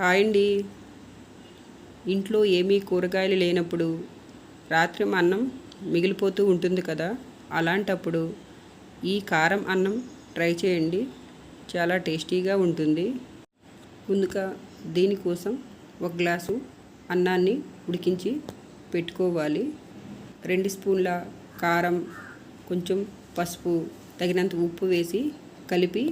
Hi అండి ఇంట్లో ఏమీ కూరగాయలు లేనప్పుడు రాత్రి అన్నం మిగిలిపోతూ ఉంటుంది కదా అలాంటప్పుడు ఈ కారం అన్నం ట్రై చేయండి. చాలా టేస్టీగా ఉంటుంది. ముందుగా దీనికోసం ఒక గ్లాసు అన్నాన్ని ఉడికించి పెట్టుకోవాలి. రెండు స్పూన్ల కారం కొంచెం పసుపు తగినంత ఉప్పు వేసి కలిపి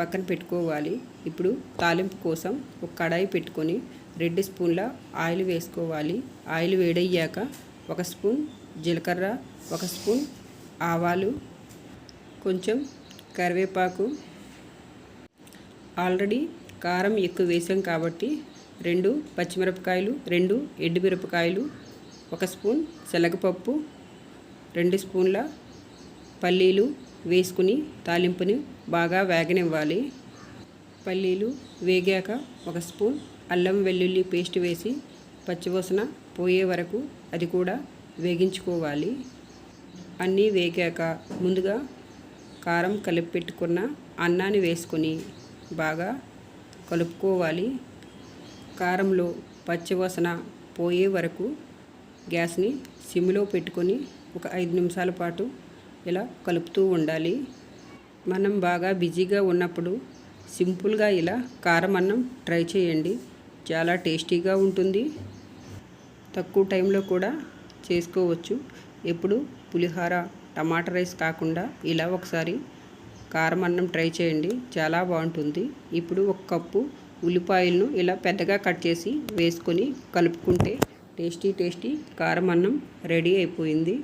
పక్కన పెట్టుకోవాలి. ఇప్పుడు తాలింపు కోసం ఒక కడాయి పెట్టుకొని రెండు స్పూన్ల ఆయిల్ వేసుకోవాలి. ఆయిల్ వేడయ్యాక ఒక స్పూన్ జీలకర్ర ఒక స్పూన్ ఆవాలు కొంచెం కరివేపాకు. ఆల్రెడీ కారం ఎక్కువ వేసాం కాబట్టి రెండు పచ్చిమిరపకాయలు రెండు ఎండుమిరపకాయలు ఒక స్పూన్ శనగపప్పు రెండు స్పూన్ల పల్లీలు వేసుకుని తాలింపుని బాగా వేగనివ్వాలి. పల్లీలు వేగాక ఒక స్పూన్ అల్లం వెల్లుల్లి పేస్ట్ వేసి పచ్చివాసన పోయే వరకు అది కూడా వేగించుకోవాలి. అన్నీ వేగాక ముందుగా కారం కలిపి పెట్టుకున్న అన్నాన్ని వేసుకొని బాగా కలుపుకోవాలి. కారంలో పచ్చివాసన పోయే వరకు గ్యాస్ని సిమ్లో పెట్టుకొని ఒక ఐదు నిమిషాల పాటు ఇలా కలుపుతూ ఉండాలి. మనం బాగా బిజీగా ఉన్నప్పుడు సింపుల్గా ఇలా కారం అన్నం ట్రై చేయండి. చాలా టేస్టీగా ఉంటుంది. తక్కువ టైంలో కూడా చేసుకోవచ్చు. ఎప్పుడు పులిహోర టమాటా రైస్ కాకుండా ఇలా ఒకసారి కారం అన్నం ట్రై చేయండి. చాలా బాగుంటుంది. ఇప్పుడు ఒక కప్పు ఉల్లిపాయలను ఇలా పెద్దగా కట్ చేసి వేసుకొని కలుపుకుంటే టేస్టీ టేస్టీ కారం అన్నం రెడీ అయిపోయింది.